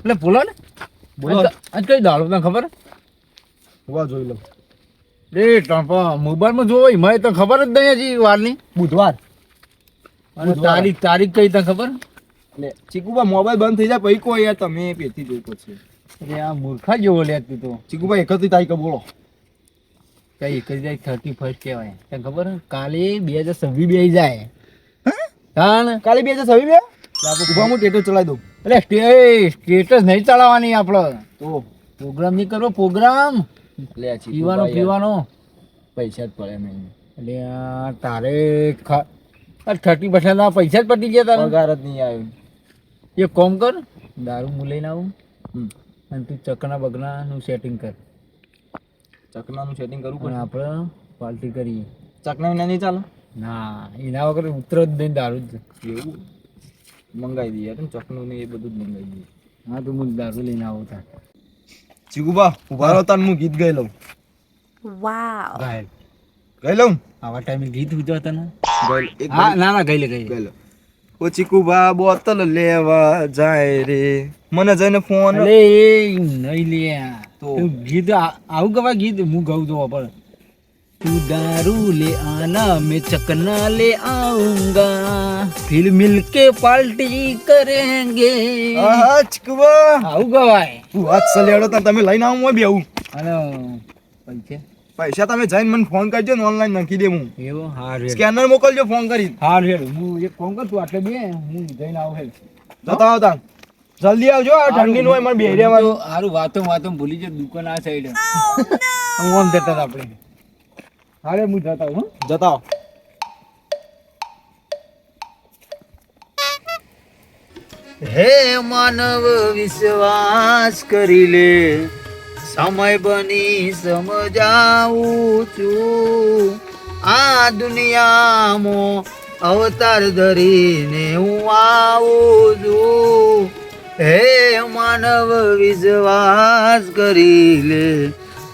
એટલે બોલો ને? બોલો. આજ કઈ દાળ તને ખબર? ઊભા જોઈ લો એ મોબાઈલમાં જોવો એમાં તને ખબર જ નહીં હજી વારની. બુધવાર. અને. તારીખ તારીખ કઈ તને ખબર? એટલે ચીકુબા મોબાઈલ બંધ થઈ જાય પછી કોઈ યાર તમે પેથી જોઈ પછી અરે આ મૂર્ખા જેવો લે તું તો. ચીકુબા એકત્રીસ તારીખે બોલો. કઈ એક જ થર્ટી ફર્સ્ટ કહેવાય. તને ખબર કાલે બે હજાર છવ્વીસ બે જાય. કારણ કાલે બે હજાર છવ્વીસ બે? ઊભા હું ટેટો ચલાવી દઉં. એટલે સ્ટે સ્ટેટસ નહીં ચલાવવાની આપણો તો? પ્રોગ્રામ નહીં કરવો પ્રોગ્રામ. લે પીવાનો પીવાનો. પૈસા જ પડે નહીં. એટલે આ તારે થર્ટી પર્સન્ટ પૈસા જ પટી ગયા તારે. પગાર જ નહીં આવ્યો. એક કોમ કર દારૂ હું લઈને આવું. અને તું ચકના બગનાનું સેટિંગ કર. ચકનાનું સેટિંગ કરવું પણ આપણે પાર્ટી કરીએ. ચકના વિના નહીં ચાલે? ના એના વગર ઉતર જ નહીં દારૂ જ. એવું? મંગાવી દઈએ યાર ચકનું ને એ બધું જ મંગાવી દઈએ. હા તો હું દારૂ લઈને આવું તાર. ચીકુબા ઊભા રહો તાન હું ગીત ગાઈ લઉં. વાવ. ગાયલ ગાઈ લઉં? આવા ટાઈમે ગીત ઉજવતા તને. ગાઈ હા ના ના ગઈ લે ગઈ લે. ગાઈ લઉં. ઓ ચીકુબા બોતલ લેવા જાય રે. મને જઈને ફોન અરે એ નહીં લે તો? તું ગીત આવું ગવા ગીત હું ગાઉં તો પણ તું દારૂ લે આના मैं चकना ले आऊंगा फिर मिलके पार्टी करेंगे આહા ચીકુબા આવું ગવાય તું વાત સલેડો તાન તમે લઈને આવું હોય બે આવું અને પૈસા પૈસા તમે જઈને મને ફોન કરજો ને ઓનલાઈન નાખી દે હું એવો હાર હેડ સ્કેનર મોકલજો ફોન કરી હાર હેડ હું એક ફોન કર તું આટલે બે હું જઈને આવું હેડ જતા આવતા જલ્દી આવજો આ ઠંડીનું હોય મારે બેહી રહેવાનું હારું વાતો વાતો ભૂલી જાય દુકાન આ સાઈડ હું આમ જતા હતા આપણે હારે હું જતા હું. જતા હે માનવ વિશ્વાસ કરી લે. સમય બની સમજાવું છું. આ દુનિયામાં અવતાર ધરીને હું આવું છું. હે માનવ વિશ્વાસ કરી લે.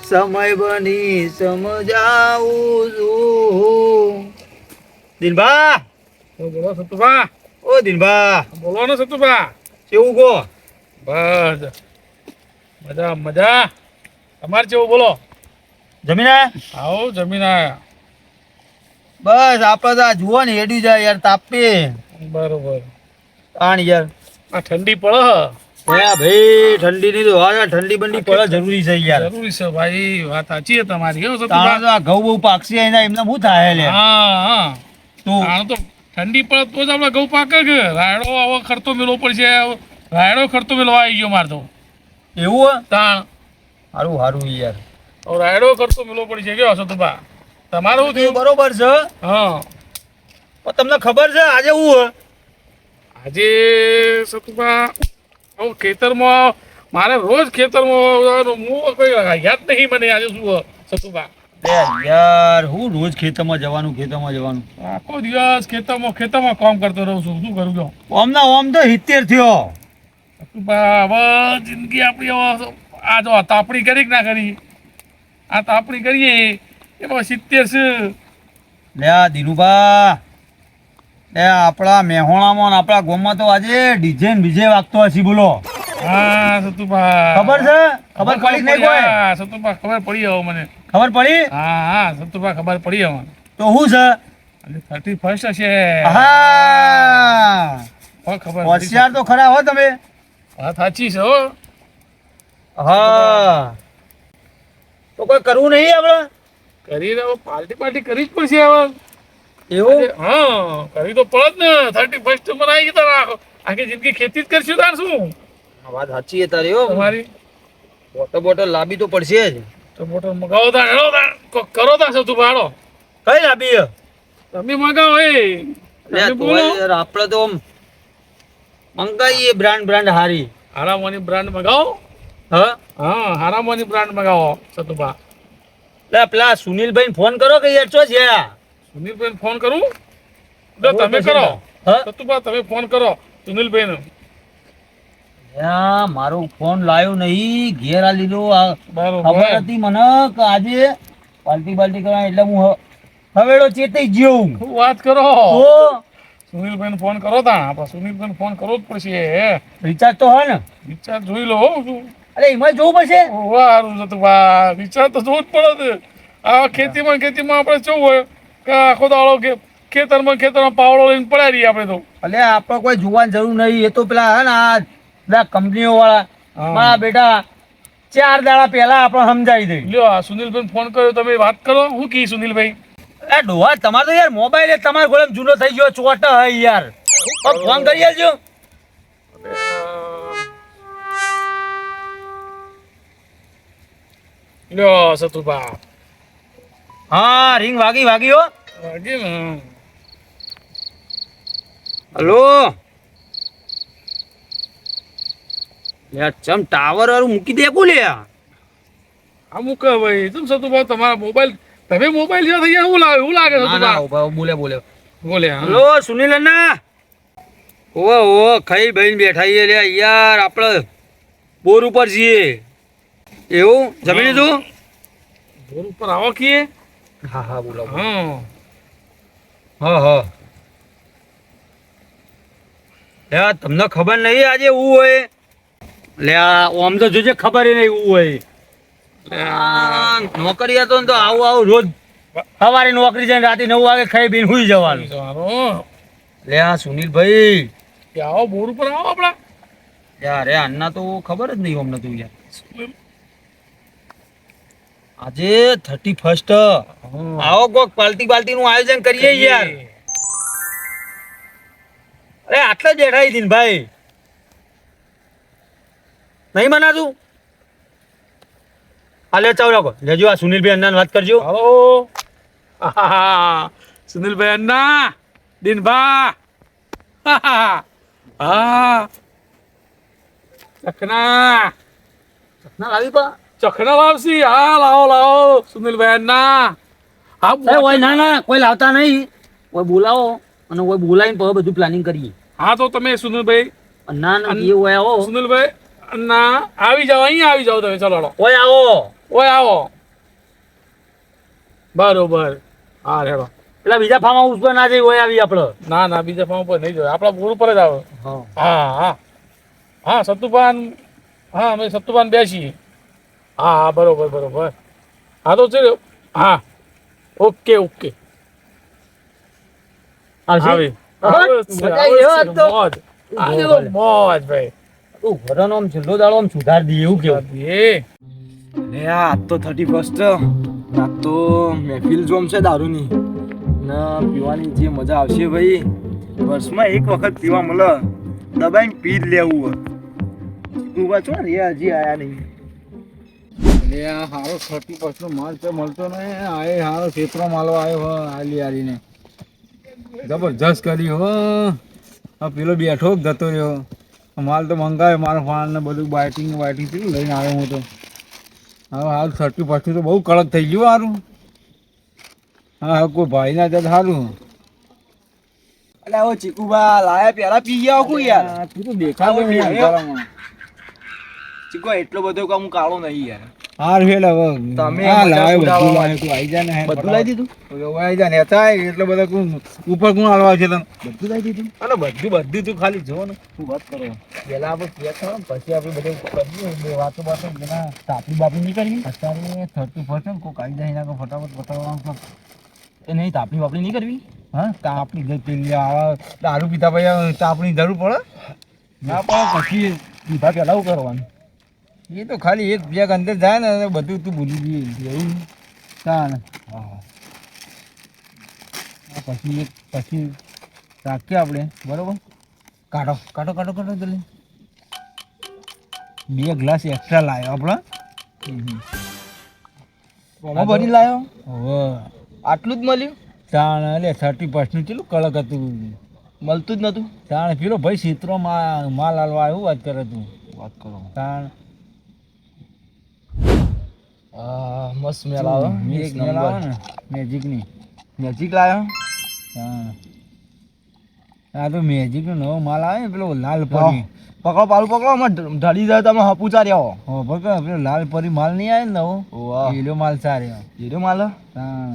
સમય બની સમજાવું છું. દિનભા! બોલો સતુભા? ઓ દિનભા! બોલો ને સતુભા. કેવું કહો બસ. મજા મજા. તમારે કેવું? બોલો. જમીને આવો જમીન આયા. બસ આપણે તો આ જુઓ ને હેડી જાય યાર તાપી. બરોબર. આણ યાર. આ ઠંડી પડે હે. ભાઈ ઠંડી ની તો ઠંડી બંડી પડે જરૂરી છે યાર. જરૂરી છે ભાઈ વાત સાચી છે તમારી. કેવું આ ઘઉં બહુ પાકશે એના એમને શું થાય લે? હા હા. તું તો ઠંડી પડે તો જ આપણે ઘઉં પાકે કે? રાયડો આવો ખર્ચો મેળવો પડશે. રાયડો ખર્ચો મેળવા આવી ગયો મારે તો. એવું? તાણ. સારું સારું યાર. રાયડો ખર્ચો મેળવો પડશે. કેવો સતુભા તમારું શું થયું? બરોબર છે. હા. તમને ખબર છે આજે હે? આજે સતુભા હું ખેતરમાં મારે રોજ ખેતરમાં હું કોઈ યાદ નહીં મને આજે શું સતુભા. યાર હું રોજ ખેતરમાં જવાનું ખેતરમાં જવાનું. આખો દિવસ ખેતરમાં ખેતરમાં કામ કરતો રહું છું. શું કરું છું? ઓમ ના ઓમ તો હિત્તેર થયો. હવે જિંદગી આપણી હવે આ જો તાપણી કરી ના કરી? આ તાપણી કરીએ એમાં સિત્તેર છે. લે દિનુભા લે આપણા મેહોણામાં ને આપણા ગામમાં તો આજે ડીજે બીજે વાગતો હશે બોલો. હા સતુભા ખબર છે? ખબર પડી નહીં કોઈ? સતુભા ખબર પડી હવે મને. ખબર પડી? હા હા સતુભા ખબર પડી હવે તો શું છે? થર્ટી ફર્સ્ટ હશે. હા. ખબર હોશિયાર તો ખરા હો તમે. હા સાચી છે હો. હા. તો કોઈ કરવું નહીં આપણે કરીને હવે પાર્ટી પાર્ટી કરવી જ પડશે હવે. એવું? હા તો પડે ને. થર્ટી ફર્સ્ટ બનાવી ગયા તારા. આખી જિંદગી ખેતી જ કરશું તાર શું? વાત સાચી છે તારી હો. તમારી? વોટર બોટલ લાંબી તો પડશે જ. તો મોટર મગાવો તાર હેડો તાર. કરો તાર સતું ભાડો? કઈ લાંબી તમે મગાવો એ. લે તમે તો બોલો. યાર આપણે તો આમ બ્રાન્ડ બ્રાન્ડ હારી. હારામાની બ્રાન્ડ મગાવો. હા? હા હારામાની બ્રાન્ડ મગાવો સતુભા. લે પેલા સુનિલભાઈ ફોન કરો કે યાર ચો છે? સુનિલભાઈ ફોન કરું? જો તમે કરો. સતુભા તમે ફોન કરો સુનિલભાઈ યા, મારો ફોન લાયો નહીં. ઘેર આ લીધો. ખબર હતી મને કે આજે પાલટી બાલટી કરવા એટલે હું હવેડો ચેતી ગયો હું. વાત કરો? તો સુનિલભાઈને ફોન કરો તા. આપણે સુનિલભાઈને ફોન કરવો જ પડશે. રિચાર્જ તો હોય ને. રિચાર્જ જોઈ લો અરે એમાં જોવું પડશે? વારું જતું બા રિચાર્જ તો જોવું જ પડે આ ખેતીમાં ખેતીમાં આપણે જોવું હોય. કે આખો દાડો કે ખેતરમાં ખેતરમાં પાવડો લઈને પડ્યા રહીએ આપણે તો. એટલે આપણે કોઈ જોવાની જરૂર નહીં. એ તો પેલા હે ને આ બધા કંપનીઓ વાળા મારા બેટા ચાર દાડા પહેલા આપણે સમજાવી દઈ લ્યો આ સુનિલભાઈ ફોન કર્યો તમે વાત કરો. હું કી સુનિલભાઈ? એ ડોહા તમારો યાર મોબાઈલ તમારા ગોળે જૂનો થઈ ગયો ચોટ હે યાર. ફોન કરી આવજો લ્યો સતુભા. હા રિંગ વાગી વાગી હો. હલો. ચમ ટાવર વાળું મૂકી દે કોલે. મૂકે ભાઈ. તમે સતુભા તમારા મોબાઈલ તમે મોબાઈલ જેવા થઈ ગયા? એવું લાગે? એવું લાગે સતુભા બોલે બોલે. બોલે હા. હલો સુનિલ અન્ના ઓ ઓ ખાઈ ભાઈ બેઠા છીએ લે યાર આપણે બોર ઉપર છીએ. એવું? જમી લીધું? બોર ઉપર આવો કીએ. હા હા બોલો હા હા. હા યાર તમને ખબર નહીં આજે હું હોય? લે આમ તો જોજે ખબર નહીં હું હોય. નોકરી હતો ને તો આવું આવું રોજ સવારે નોકરી જઈને રાતે નવ વાગે ખાઈ પીને સુઈ જવાનું. લે આ સુનિલભાઈ. આવો બોર ઉપર આવો આપણા. યાર અન્ના તો ખબર જ નહીં અમને તું યાર. આજે થર્ટી ફર્સ્ટ આવો કોક પાલટી પાલટી નું આયોજન કરીએ યાર. અરે આટલા બેઠા દીન ભાઈ. નહીં મનાતું? હાલે ચાવ રાખો. લેજો આ સુનિલભાઈ અન્ના વાત કરજો. હલો. સુનિલભાઈ અન્ના દિનભા. હા. ચકના. ચકના લાવી પા. ચખના લાવશી હા લાવો લાવો સુનિલભાઈ ના હા ઓય ના ના કોઈ લાવતા નહીં. કોઈ બોલાવો અને કોઈ બોલાવીને પછી બધું પ્લાનિંગ કરીએ. હા તો તમે સુનિલભાઈ ના ના એ ઓય આવો. સુનિલભાઈ અન્ના આવી જાઓ અહીંયા આવી જાઓ તમે ચલો. ઓય આવો. ઓય આવો. બરોબર. હા રેડો પેલા બીજા ફાર્મ હાઉસ પર ના જઈ હોય આવી આપણે ના ના બીજા ફાર્મ પર નહીં જોઈએ આપણા બોર પર જ આવે. હા. હા હા. સત્તુપાન હા અમે સત્તુપાન બેસી હા હા બરોબર બરોબર. હા તો છે હા. Okay okay. આવી. મજા એવો છે, હતો. મોજ મોજ ભાઈ. તું ઘરનો આમ છેલ્લો દાડો આમ સુધાર દઈએ એવું કેવું? એ લે આજ તો થર્ટી ફર્સ્ટ આજ તો મહેફિલ જોમ છે દારૂની. ને પીવાની જે મજા આવશે ભાઈ. વર્ષમાં એક વખત પીવા મળે. દબાઈને પી જ લેવું રે હજી આયા નહીં. એટલે આ હારો થર્ટી પર્સન્ટ માલ તો મળતો ને આ એ હારો ક્ષેત્રો માલો આવ્યો હો આલી આલીને. જબરજસ્ત કરી હો. આ પેલો બેઠો જતો રહ્યો. માલ તો મંગાવે મારો ફાનને બધું બાઇટિંગ બાઇટિંગ કેટલું લઈને આવ્યો હું તો. હવે હાલ થર્ટી પર્સન્ટ તો બહુ કડક થઈ ગયું સારું હા હવે કોઈ ભાઈ ના જાય સારું અલે આવો ચીકુબા લાયા પેલા પી ગયા હું યાર? તું તો દેખાવ. ચીકુ એટલો બધો કામ કાળો નહીં યાર. હાર ફેલ હવે. તમે આ લાવ્યો, બધું લાવ્યો. તું આઈ જા ને બધું લાવી દીધું? આવી આઈ જા ને થાય એટલે બધા કોણ ઉપર કોણ હાલવા છે તને? બધું લાવી દીધું? અરે બધું બધું તું ખાલી જો ને તું વાત કરો? પેલા આપણે કે થયો પછી આપણે બધું કરીએ બે વાતો વાતો પેલા તાપી બાપી નહીં કરી અત્યારે થર્ટી પર્સન્ટ કોક આવી જાય એના કોઈ ફટાફટ બતાવવાનું એ નહીં તાપણી બાપણી નહીં કરવી? હા તાપણી પેલી આવા દારૂ પીતા પછી તાપણી જરૂર પડે? ના પણ પછી પીધા પહેલાં કરવાનું. એ તો ખાલી એક બેગ અંદર જાય ને બધું તું ભૂલી ગઈ એવું તાણ. હા. પછી એક પછી રાખીએ આપણે. બરાબર? કાઢો કાઢો કાઢો કાઢો જલ્દી. બે ગ્લાસ એક્સ્ટ્રા લાવ્યો આપણે. ભરી લાવ્યો હવે. આટલું જ મળ્યું? તાણ એટલે થર્ટી પર્સન્ટ કેટલું કડક હતું. મળતું જ નહોતું તાણ પેલો ભાઈ ક્ષેત્રો માં માલ હાલવા આવ્યું વાત કરે તું. વાત કરો. તાણ મસ્ત સ્મેલ આવે. એક નંબર મેજિકની મેજિક લાવ્યો હા. આ તો મેજિક નો નવો માલ આવે પેલો લાલ પરી. પકડો પાલું પકડો. અમે ઢળી જાય તમે હપુચા રહ્યો હો. બકા પેલો લાલ પરી માલ નહીં આવે ને નવો? એલો માલ સારે હીરો માલ? હા.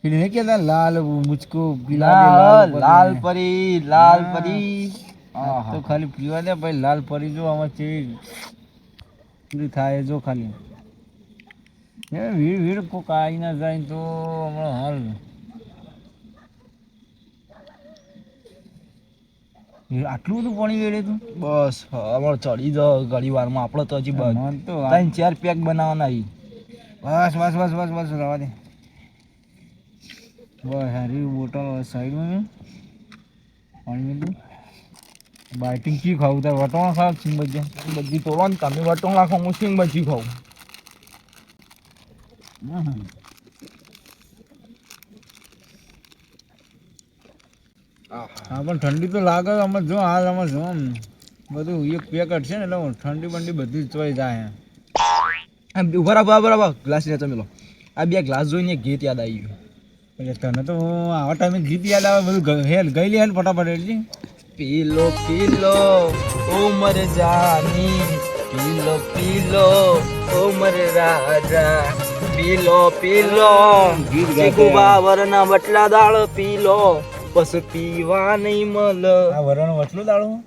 પેલી નહીં કહેતા લાલ મુચકો લાલ લાલ પરી. લાલ પરી તો ખાલી પીવા દે ભાઈ લાલ પરી જો આમાં ચેવી પૂરી થાય જો ખાલી. એ વીડ વીડ કોક આવી ના જાય તો હમણાં હાલ. આટલું બધું પાણી વેડે તું? બસ અમારે ચડી જ ઘડી વારમાં આપણે તો હજી બસ. ત્રણ ચાર પેક બનાવવાના આવી બસ બસ બસ બસ બસ રવા દે. બસ હારી બોટલ સાઈડમાં પાણી મેં બાઇટિંગ કી ખાવું? તારે વટોણા ખાવ છીંગ બજ્જા બધી? તોડો ને તમે વટોણા ખાવ હું સિંગ બજી ખાઉં હા પણ ઠંડી તો લાગે અમે જો હાલ અમે જો બધું એક પેકેટ છે ને એટલે ઠંડી બંડી બધી ચોઈ જાય ઊભા બરાબર બરાબર ગ્લાસ ને તમે લો આ બે ગ્લાસ જોઈને ગીત યાદ આવી ગયું. એટલે તને તો આવા ટાઈમે ગીત યાદ આવે બધું હેલ ગઈ હેલ ફટાફટ એટલે પીલો પીલો ઉમર જાની. પીલો પીલો ઉમર રાજા. પીલો પીલો ગીત ગાતા વટલા બાવરના દાળ પીલો. બસ પીવા નહીં મલ. આ વરણ વટલું દાળો હું?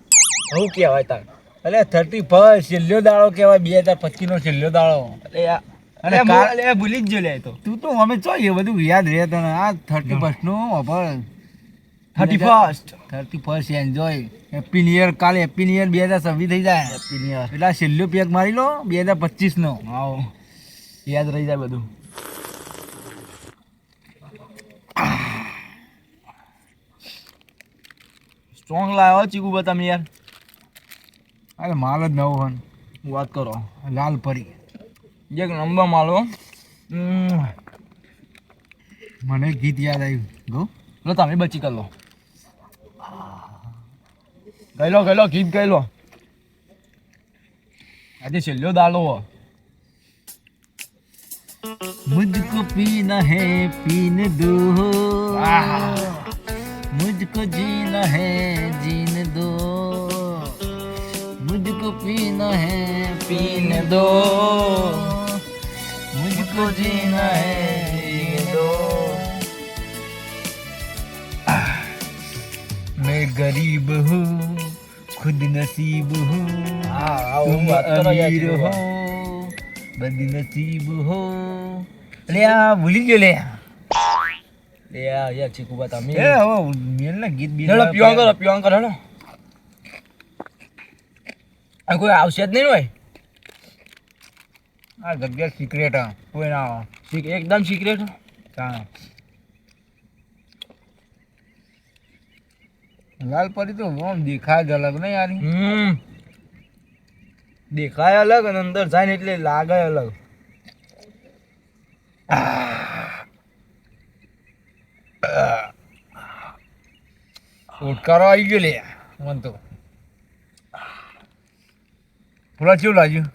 કહેવાય તાર. એટલે થર્ટી ફર્સ્ટ છેલ્લો દાળો કહેવાય બે હજાર પચીસ નો છેલ્લો દાળો અરે અને ભૂલી જ જો લે તો. તું તો અમે ચો એ બધું યાદ રહે તને. આ thirty ફર્સ્ટનું thirty first thirty first enjoy happy new year કાલે હેપી ન્યુ યર બે હજાર છવ્વીસ થઈ જાય. હેપી ન્યુ યર એટલે છેલ્લો પેક મારી લો બે હજાર પચીસ નો. આવો. યાદ રહી જાય બધું. સ્ટ્રોંગ લાવ્યો ચીકુ બા તમે યાર. અરે માલ જ નવો હન. વાત કરો. લાલ પરી. એક નંબર માલો મને ગીત યાદ આવ્યું. ગો. તમે બચી કર લો ગઈ લો ગઈ લો ગીત ગઈ લો આજે છેલ્લો દાડો હો. मुझको पीना है पीने दो मुझको जीना है जीने दो मुझको पीना है पीने दो मुझको जीना है जीने दो मैं गरीब हूँ ખુદ નસીબ હો તુમ અમીર હો બદ નસીબ હો લે આ ભૂલી ગયો લે લે આ યાર ચીકુ બા તમે એ હવે મેલ ના ગીત બી ચલો પ્યોંગ કરો પ્યોંગ કરો ને આ કોઈ આવશે જ નહીં હોય આ જગ્યા સિક્રેટ હા કોઈ ના એકદમ સિક્રેટ હા લાલ પરી તો દેખાય જ અલગ નહીં યાર. હમ. દેખાય અલગ અને અંદર જાય ને એટલે લાગે અલગ. ઉટકારો આવી ગયો લે. મન તો. પૂરા કેવું લાગ્યું?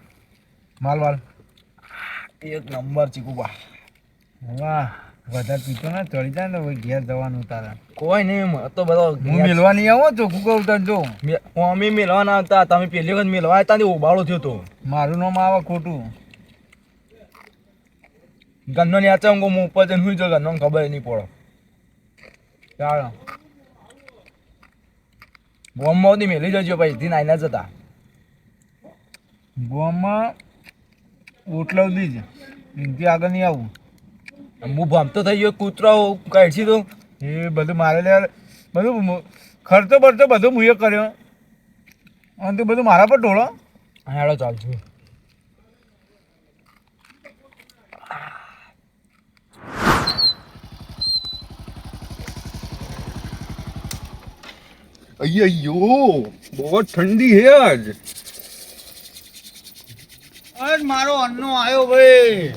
માલ માલ એક નંબર ચીકુબા વાહ. વધારે પીતો ના ચડી જાય ને પછી ઘેર જવાનું તારા. કોઈ નહીં તો બધો હું મેલવા નહીં આવો ચોખ્ખું કહું તને જો અમે મેળવાના આવતા તમે પહેલી વખત મેળવા હતા ને ઉબાળો થયો તો. મારું નામ આવે ખોટું. ગન્નો ની આચા હું ઉપર જઈને હું જો ગન્નો ખબર નહીં પડે. ચાલો. ગોમમાં સુધી મેલી જજો ભાઈ થી નાઈના જતા. ગોમમાં ઓટલા સુધી જ આગળ નહીં આવું. હું ભમતો થઈ ગયો કૂતરો કાઢી દઉં એ બધું મારે લે બધું ખર્ચો બરચો બધું મુએ કર્યો. અને તું બધું મારા પર ઢોળો. હાડો ચાલજો. અయ్యో બહુ ઠંડી હે આજ. મારો અન્નો આવ્યો ભાઈ.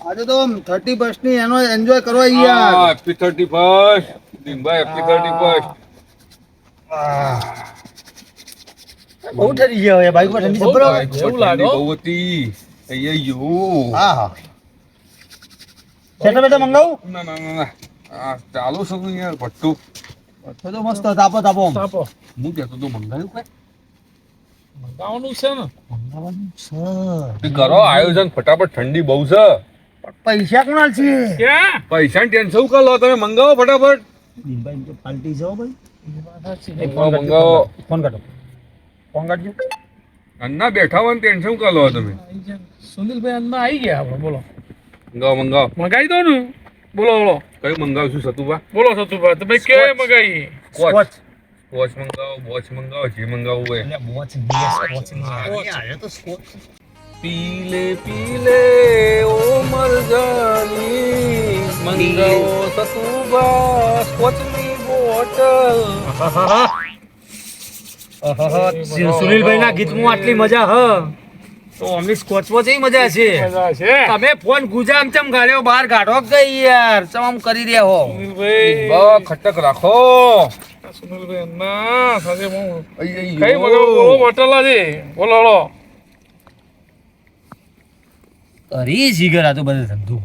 આજે તો 31 ની એનો એન્જોય કરવા યાર હા હેપી 31 દિનભાઈ બહુ ઠરી ગયો એ બાઈક પર ઠંડી બહુ હતી. અય્યો હા હા. સેટા બેટા મંગાવું? ના ના ના. ચાલુ શું યાર ભટ્ટુ ભટ્ટુ તો મસ્ત તાપો તાપો તાપો. હું કહેતો તો મંગાયું કઈ? મંગાવવાનું છે ને? તે કરો આયોજન ફટાફટ ઠંડી બહુ છે. પૈસા કોણ છે? પૈસા ની ટેન્શન કર લો તમે મંગાવો ફટાફટ. ભાઈ તો પાલટી જાઓ ભાઈ. મંગાવો, મંગાવો ફોન કાઢો. ફોન કાઢજો. અન્ના બેઠા હોય ટેન્શન કર લો તમે સુનિલભાઈ અન્ના આવી ગયા બોલો. મંગાવો મંગાવો. મંગાવી દો ને. બોલો બોલો. કયું મંગાવશું સતુભા? બોલો સતુભા તમે કે મંગાવી? વોચ સ્કોચ મંગાવો વોચ મંગાવો જે મંગાવવું હોય. એટલે બોચ બોચ તો સ્કોચ પીલે પીલે ઓ મરજાની મંગાવો સતુભા સ્કોચની બોટલ. સુનિલભાઈ ના ગીતમાં આટલી મજા હ. તો અમને સ્કોચમાં જઈ મજા છે. મજા છે. તમે ફોન ગુજામ ચમ ગાળ્યો બહાર કાઢો કે યાર? ચમ આમ કરી રહ્યા હો? સુનિલભાઈ. બા ખટક રાખો. સુનિલભાઈ અંદા સાથે હું અઈ, અઈ, કઈ ઓ. બોલો બોટલ છે. બોલો બોલો અરે જીગર આ તો બધે ધંધો.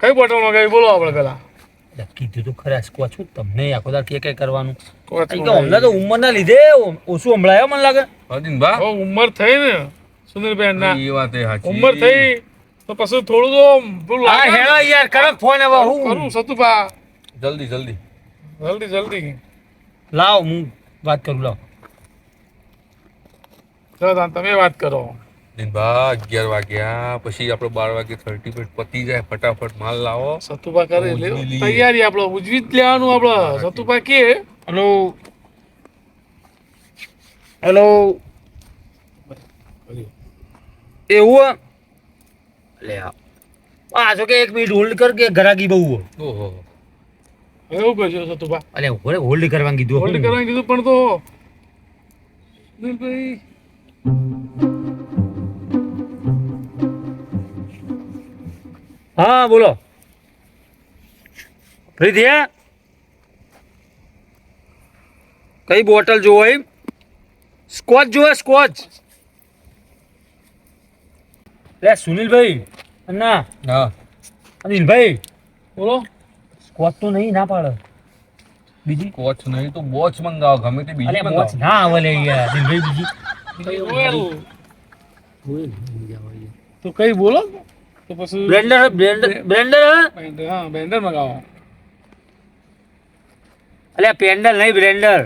કઈ બોટલ મંગાવી બોલો આપણે પેલા કીધું તો ખરા સ્કોચ તમને આખો દાર કે કઈ કરવાનું હમણાં તો ઉંમરના લીધે ઓછું હમણાં મને લાગે. ઉંમર થઈ ને. સુનિલભાઈ ના એ વાત એ સાચી. ઉંમર થઈ તો પછી થોડું તો પેલું હેળો યાર કરો ફોન હવે હું? કરું સતુભા. જલ્દી જલ્દી. જલ્દી જલ્દી. લાવ હું વાત કરું લાવ. ચલો તમે વાત કરો. દિનભા અગિયાર વાગ્યા પછી આપણે બાર વાગે થર્ટી મિનિટ પતી જાય ફટાફટ માલ લાવો. સતુભા કરે તૈયારી આપણે ઉજવી જ લેવાનું આપણે. સતુભા કે હેલો હેલો એવું? લે આ. જો કે એક મિનિટ હોલ્ડ કર કે ગરાગી બહુ ઓહો. એવું કરજો સતુભા? અલે હોલ્ડ હોલ્ડ કરવાનું કીધું હોલ્ડ કરવાનું કીધું પણ તો ભાઈ હા બોલો. ફ્રી થયા કઈ બોટલ જોવાય એમ? સ્કોચ જોવે સ્કોચ. લે સુનિલભાઈ ના હા. અનિલભાઈ બોલો. સ્કોચ તો નહીં ના પાડે. બીજી? કોચ નહીં તો બોચ મંગાવો ગમે તે બીજી બીજી બોચ ના આવે લે યાર અનિલભાઈ બીજી. તો કઈ બોલો. તો પછી બ્લેન્ડર બ્લેન્ડર બ્લેન્ડર હા બ્લેન્ડર મંગાવો. અલે પેન્ડલ નહીં બ્લેન્ડર.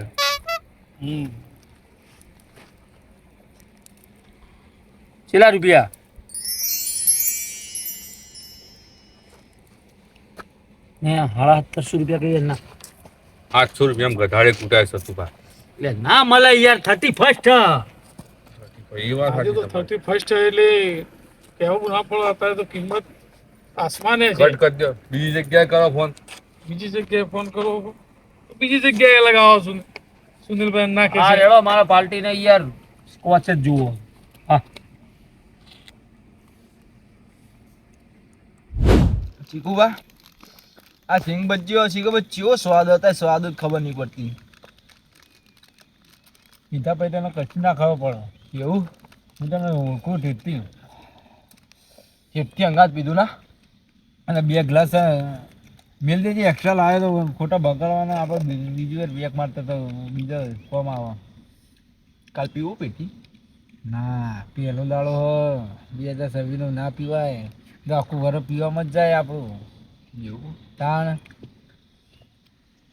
હમ. કેટલા રૂપિયા? ને સાડા સત્તરસો રૂપિયા કહીએ ના. આઠસો રૂપિયા ગધાડે કૂટાય સતુભા એટલે ના મળે યાર થર્ટી ફર્સ્ટ. થર્ટી ફર્સ્ટ એટલે કહેવું ના પડે અત્યારે તો કિંમત આસમાને છે. કટ કરજો બીજી જગ્યાએ કરો ફોન. બીજી જગ્યાએ ફોન કરો. બીજી જગ્યાએ લગાવો છું સુનિલભાઈ ના કે રેડો મારા પાર્ટી ને યાર સ્કોચ જ જુઓ. હા. ચીકુબા આ સિંગ બજ્જીઓ ચીકુબા ચેવો સ્વાદ હતા? સ્વાદ જ ખબર નહીં પડતી. પીધા પછી તને કશું ના ખાવા પડે. એવું? હું તમને ઓળખું ઠીકથી ઠીકથી અંગાત પીધું ના? અને બે ગ્લાસ મેલ દેજે એક્સ્ટ્રા લાવ્યો તો ખોટા બગાડવાના આપણે બીજું વાર બેક મારતા તો બીજા કોમ આવે. કાલ પીવું પેટી? ના પહેલો દાડો હ. બે હજાર છવ્વીસનો ના પીવાય. તો આખું વરસ પીવામાં જ જાય આપણું. એવું? તાણ.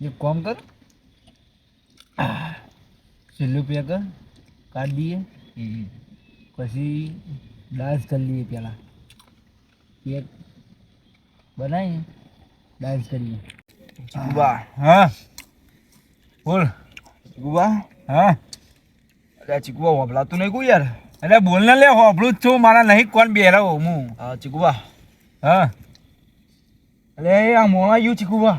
એક કોમ કર. છેલ્લું પે કર. કાઢ દઈએ. પછી ડાન્સ કરી લઈએ પહેલાં. કેક બનાવી ડાન્સ કરીએ. ચીકુબા હા. બોલ. ચીકુબા હા. અરે ચીકુબા વભલાતું નહીં કોઈ યાર. અરે બોલને લે હોભળું જ છું. મારા નહીં કોણ બેરાવો હું. હા ચીકુબા. હા. અલે આ મોણા યુ ચીકુબા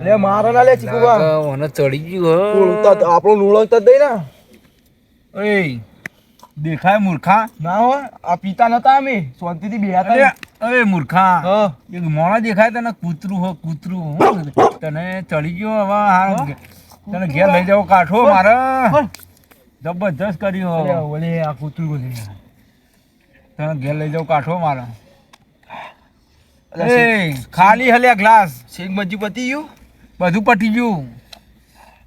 અલે મારો ના લે ચીકુબા મને ચડી ગયું ઓળખતા આપણો ઓળખતા નહીં ને. ઓય દેખાય મૂર્ખા. ના હોય આ પિતા નતા અમે. શાંતિથી બેહતા અરે મૂર્ખા. હા. એક મોણા દેખાય તને કૂતરું હો કૂતરું હું. તને ચડી ગયો હવે હા તને ઘેર લઈ જાવ કાઠો મારે. જબરજસ્ત કર્યું. અરે ઓલે આ કૂતરું બોલે તને ઘેર લઈ જાવ કાઠો મારે. એ ખાલી હલ્યા ગ્લાસ શેક મજી પતી ગયું? બધું પતી ગયું.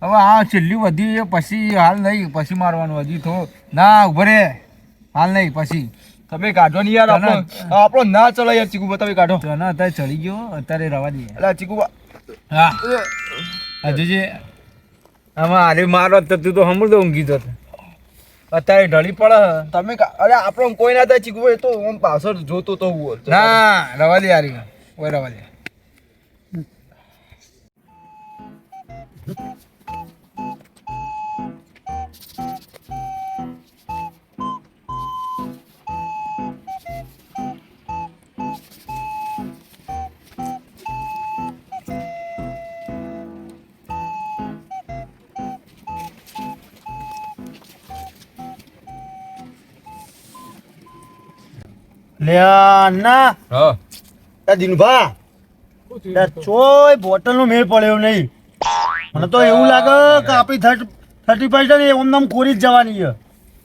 હવે આ છેલ્લી વધી પછી હાલ નહીં પછી મારવાનું હજી તો. ના ઉભરે હાલ નહીં પછી. તમે કાઢો નહીં યાર આપણો. આપણો ના ચલો યાર ચીકુબા તમે કાઢો. ના અત્યારે ચડી ગયો અત્યારે રવા દઈએ. એટલે ચીકુબા હા. હજુ જે આમાં અરે મારો તો તું તો હમણાં તો ઊંઘી જતો અત્યારે ઢળી પડે તમે અરે આપણો કોઈ ના થાય ચીકુબા એ તો આમ પાછળ જોતો તો હું ના રવા દે યારી ઓય રવા દે ના હા. દિનભા ચોય બોટલ નો મેળ પડ્યો નહીં. મને તો એવું લાગે કે આપણી થર્ટી થર્ટી પર્સન્ટ એમ નામ કોરી જ જવાની છે.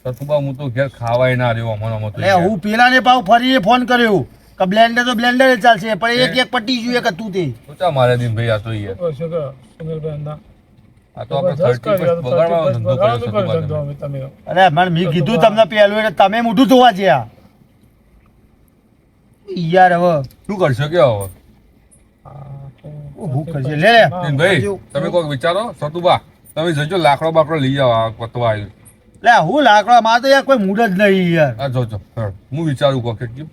સતુબા હું તો ઘેર ખાવાય ના રહ્યો અમન અમન તો હું પેલા ને પાવ ફરી ફોન કર્યો કે બ્લેન્ડર તો બ્લેન્ડર ચાલશે પણ એક એક પટ્ટી જોઈએ કે તું તે. શું મારે દિન ભાઈ આ તો આ તો આપણે થર્ટી બગાડવાનો ધંધો કર્યો તમે. અરે મને મેં કીધું તમને પહેલું એટલે તમે મોઢું ધોવા જ્યાં. યાર હવે. શું કરશો કે હવે? હું કરશે. લે લે. ભાઈ તમે કોઈક વિચારો સતુબા તમે જજો લાકડો બાકડો લઈ આવો આ પતવા આવ્યું લે હું લાકડા માં તો યાર કોઈ મૂડ જ નહીં યાર. આ જોજો હું વિચારું કોક એટલું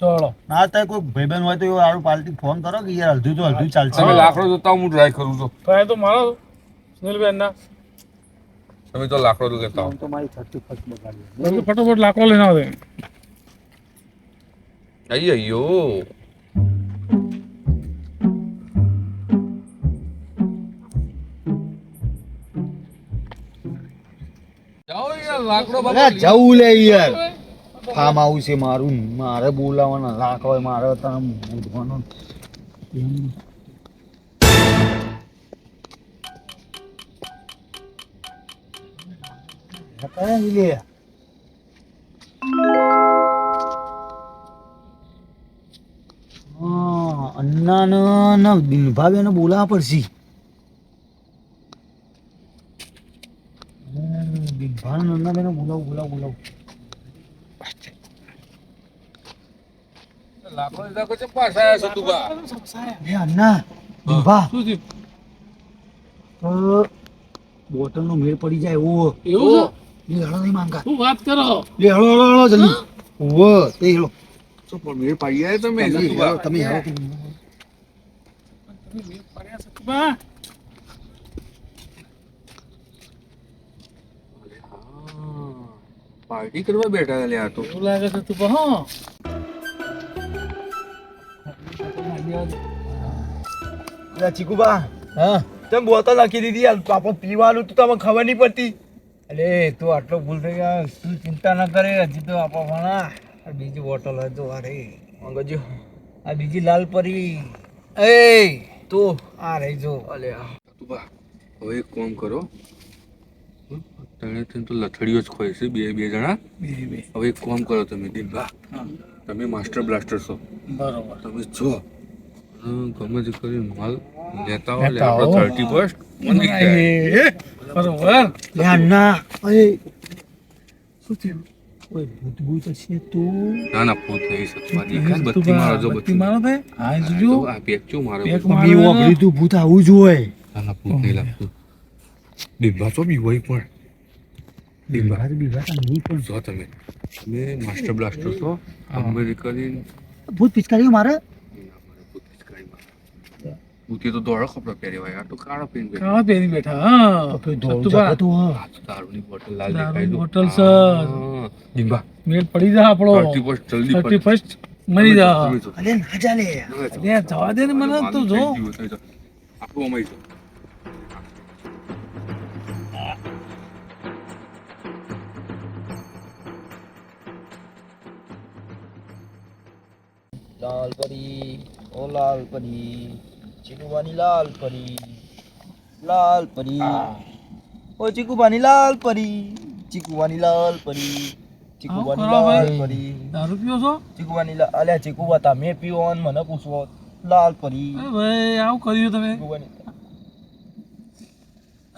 ચલો. ના તો કોઈ ભાઈબંધ હોય તો એ આડું પાલટી ફોન કરો કે યાર અડધું તો અડધું ચાલશે. તમે લાકડો જોતા હું ટ્રાય કરું છું. ટ્રાય તો મારો સુનિલબેન ના તમે તો લાકડો લેતા હો. તો મારી ફર્સ્ટ બગાડી ફટાફટ લાકડો લઈને આવે ஐயோ જવું લે યાર ફાર્મ હાઉસ છે મારું મારે બોલાવાના લાખ હોય મારે તને બોલવાનો અન્નાને ને દિનભાબેને બોલાવવા પડશે. હમ, દિનભાને અન્નાબેને બોલાવું બોલાવું બોલાવું. લાકડો લીધા પછી પાછા આયા છો તું બા. લે અન્ના દિનભા શું થયું? તો બોટલનો મેળ પડી જાય એવો એવું છે? લે હળો નહીં માંગા શું વાત કરો? લે હળો હળો હળો જલ્દી. ઓ તે હળો તો પણ મેળ પાડી આયા તમે. તમે સતુબા. હળો તમે હળો બા હા, પાર્ટી કરવા બેઠા લે આ તો. એવું લાગે છે તું પણ હા. લે ચીકુબા હા. તમે બોતલ નાખી દીધી આપણે પીવાનું તો તમને ખબર નહીં પડતી. અરે તું આટલો ભૂલ થઈ ગયા. તું ચિંતા ન કરે હજી તો આપણા ભણા. આ બીજી બોટલ હતો અરે મંગજો આ બીજી લાલ પરી. એ તો. આ રહી જો. અલે સતુબા, હવે એક કામ કરો. તને તો લથડીઓ જ ખોય છે બે બે જણા. હવે એક કામ કરો તમે દિલભા તમે માસ્ટર બ્લાસ્ટર છો. બરોબર. તમે જો ગમે તે કરી માલ લેતા હો લેતા થર્ટી ફર્સ્ટ મને બરોબર. ના શું થયું? ઓય ભૂત ભૂત છે તું ના ના ભૂત નહીં સતવા દેખાય બત્તી મારો જો બત્તી મારો બે આ જો આ પેક ચો મારો પેક મારો તું ભૂત આવું જ હોય ના ના ભૂત નહીં લાગતું દિનભા તો બી હોય પણ દિનભા બીવા બીવા તો નહીં પણ જો તમે તમે માસ્ટર બ્લાસ્ટર છો અમેરિકન ભૂત પિચકારી મારે ભૂતી તો દોડો કપડા પહેર્યા હોય તો કાળો પહેરી બેઠા. કાળા પહેરી બેઠા હા સતુભા, જગતું હા આ તો દારૂની બોટલ લાલ દેખાય બોટલ. હા. દિનભા મેળ પડી જા આપણો થર્ટી ફર્સ્ટ જલ્દી થર્ટી પડ. ફર્સ્ટ મરી જા જો. અલે ના ચાલે જો. લે જવા દે ને મને તો જો. આપણું અમાય છે લાલ પરી ઓ લાલ પરી ચીકુબાની લાલ પરી. લાલ પરી. ઓ ચીકુબાની લાલ પરી. ચીકુબાની લાલ પરી. ચીકુબાની લાલ પરી. દારૂ પીવો છો? ચીકુબાની લાલ અલ્યા ચીકુબા તમે પીવો અને મને પૂછવો લાલ પરી. ભાઈ આવું કર્યું તમે. ચીકુબાની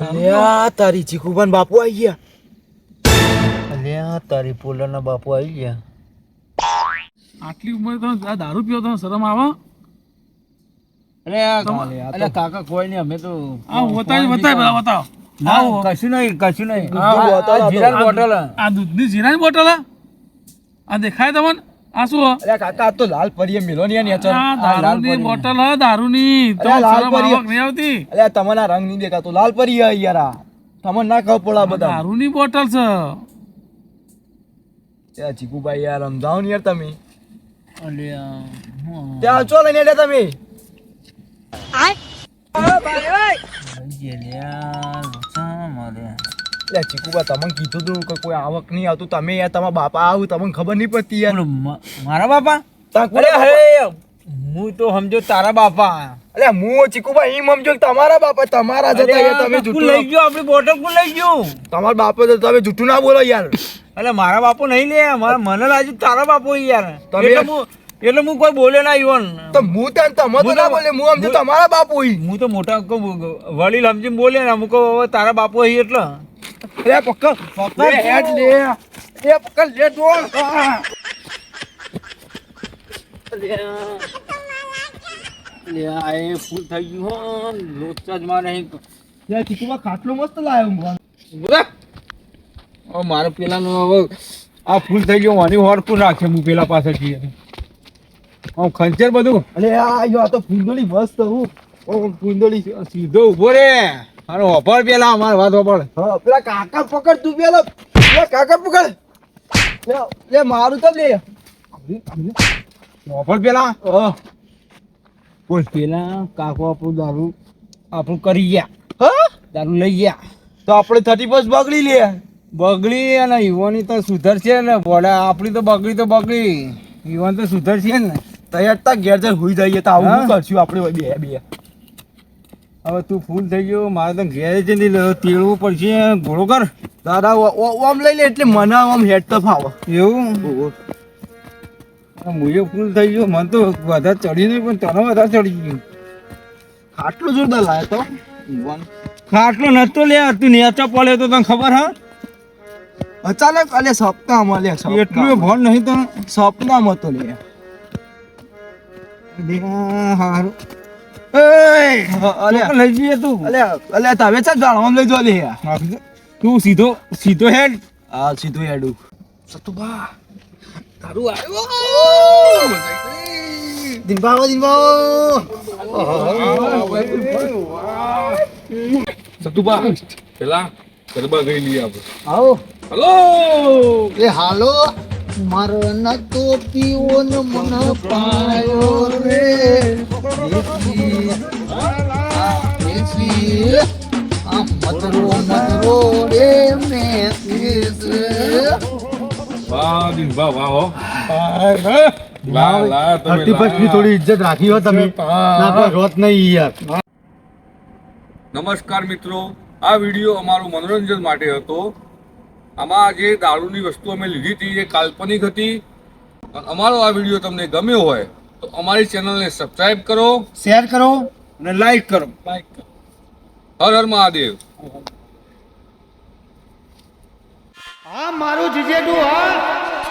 અલ્યા તારી ચીકુબાન બાપુ આવી ગયા. અલ્યા તારી પોલરના બાપુ આવી ગયા. આટલી ઉંમર તો દારૂ પીવો તો શરમ આવે? અરે અરે કાકા કોઈ નહીં અમે તો આ વતાય વતાય બધા વતાવ ના કશું નહીં કશું નહીં. આ બોટલ આ જીરાની બોટલ આ. દૂધની જીરાની બોટલ? આ? દેખાય તમને? આ શું અરે કાકા આ તો લાલ પરીએ મેલો ને નેચર દારૂની બોટલ હે દારૂની. તો લાલ પરી. નહીં આવતી? અરે તમને આ રંગ નહીં દેખાતો. લાલ પરી હે યાર તમને ના ખબર પડે બધા. દારૂની બોટલ છે. ત્યાં ચીકુભાઈ યાર સમજાવો ને યાર તમે. અલ્યા ત્યાં ચો લઈને તમે? એટલે ચીકુબા તમને કીધું તું કે કોઈ આવક નહીં આવતું. તમે યાર તમારા બાપા આવું તમને ખબર નહીં પડતી યાર. મારા બાપા? અરે? હે હું તો સમજો તારા બાપા. અરે હું ચીકુભાઈ એમ સમજો કે તમારા બાપા તમારા જતા યાર તમે જૂઠું લઈ ગયો આપણી બોટલ કુ લઈ ગયું. તમારા બાપા તો તમે જૂઠું ના બોલો યાર. અરે મારા બાપુ નહીં લે મારા મને લાજુ તારા બાપુ યાર. તમે- એટલે હું કોઈ બોલે ના ઈવન. તો હું તને તમે તો ના બોલે હું સમજો તમારા બાપુ હું તો મોટા કો- વડીલ સમજીને બોલે ને અમુક હવે તારા બાપુ હી એટલે. એ પકડ લે હેડ લે. એ પકડ લે ડોલ લે એ ફૂલ થઈ ગયું હો. લોચા જ મારે અહીં લે ચીકુબા ખાટલો મસ્ત લાવ્યો હું મારે પેલાનો હવે આ ફૂલ થઈ ગયો આની હોરકું રાખે હું પેલા પાસે જઈએ હું ખંચર બધું. અરે આ યો આ તો ફૂંદડી મસ્ત હું. ઓ ફૂંદડી સીધો ઊભો રે. અરે ઓપર પેલા અમાર વાત ઓપર હા પેલા કાકા પકડ તું પેલા. લે કાકા પકડ. લે મારું તો લે. ઓપર પેલા. હા. બોલ. પેલા કાકો આપણું દારૂ આપણું કરી ગયા. હા? દારૂ લઈ ગયા. તો આપણે થર્ટી ફર્સ્ટ બગડી લે. બગડી અને યુવાની તો સુધરશે ને. ભોળા આપણી તો બગડી તો બગડી. યુવાન તો સુધરશે ને. તૈયાર તા ઘેર જઈને હુઈ જઈએ તો આવું શું કરશું આપણે બે બે. હવે તું ફૂલ થઈ ગયો મારે તો ઘેર જ નહીં તેડવું પડશે. ઘોડો કર. દાદા ઓમ લઈ લે એટલે મને આમ હેડ તો ફાવે. એવું? મુએ ફૂલ થઈ ગયો. મને તો વધારે ચડી નહીં પણ તને વધારે ચડી ગયું. આટલું જોરદાર લાગે તો. ખાટલો નતો લે તું નેચા પડે તો તને ખબર હા? અચાનક અલે સપનામાં લે એટલું ભણ નહીં તો સપનામાં તો લે તો સીધો સીધો હેડ. આ સીધું હેડું. સતુબા તારું આવ્યો દિનભાવ દિનભાવ સતુભા પેલા ગરબા ગઈ લઈએ આપણે. આવો. હલો! એ હાલો. મારો ન તો પીવો ન મન પાયો રે. આ મતરો મતરો રે મેં દેશ. વાહ દિનભા વાહ તમે થર્ટી ફર્સ્ટની થોડી ઇજ્જત રાખી હો તમે. રોત નહીં યાર. નમસ્કાર મિત્રો. આ વીડિયો અમારો મનોરંજન માટે હતો. આમાં જે દારૂની વસ્તુ અમે લીધી હતી એ કાલ્પનિક હતી. અમારો આ વીડિયો તમને ગમ્યો હોય તો અમારી ચેનલને સબસ્ક્રાઇબ કરો શેર કરો અને લાઈક કરો. હર હર મહાદેવ. હા મારું જીજેડું હા.